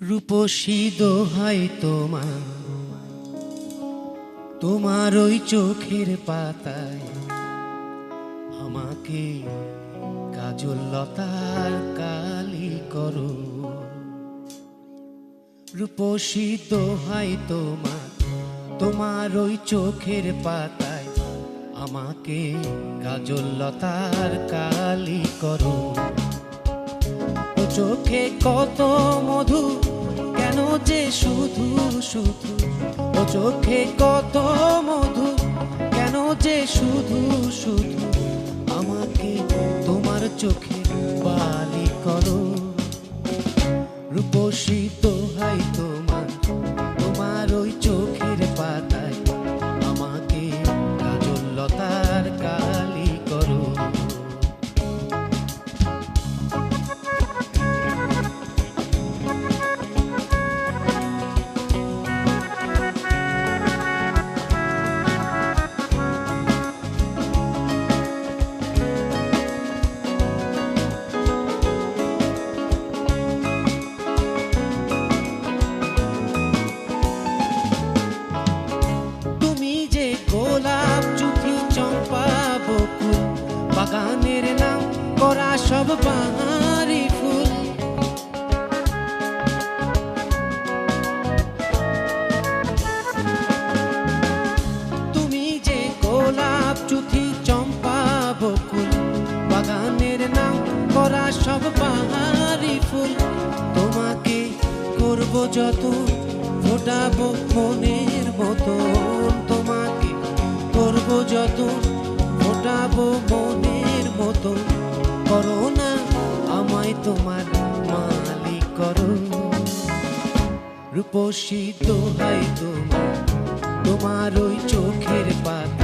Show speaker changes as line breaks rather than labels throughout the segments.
রূপসী দোহাই তোমার তোমার ওই চোখের পাতায় আমাকে কাজল লতার কালি করো। রূপসী দোহাই তোমার তোমার ওই চোখের পাতায় আমাকে কাজল লতার কালি করো। চোখে কত মধু যে শুধু শুধু ও চোখে কত মধু, কেন যে শুধু শুধু আমাকে তোমার চোখে বালি করো? রূপসী দোহাই সব ফুল। তুমি যে গোলাপ চুথি চম্পা বকুল, বাগানের নাম করা সব বাহারি ফুল। তোমাকে করব যত ফোটাবো মনের মতন। তোমাকে করব যত ফোটাবো মনের মতন। করো না আমায় তোমার মালিক করো রূপসী দোহাই তোমার তোমার ওই চোখের পাতায়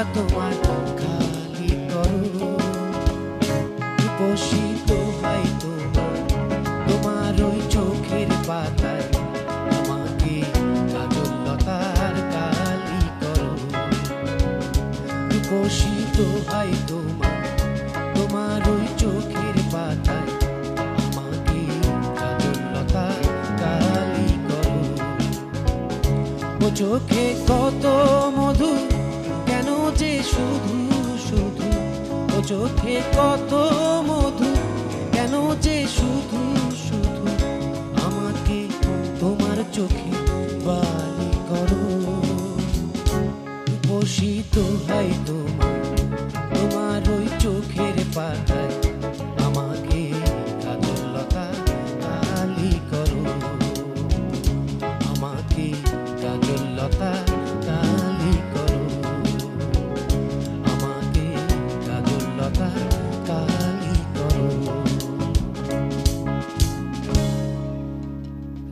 মনটা তোমার খালি করো তোমার ওই চোখের পাতায় আমাকে কাজল লতার কালি করো তোমার তোমার ওই চোখের পাতায় আমাকে কাজল লতার কালি করো। ও চোখে কত চোখে কত মধু, কেন যে শুধু শুধু আমাকে তোমার চোখে বালি করো? বসিত হয় তোমার তোমার ওই চোখের পাতায়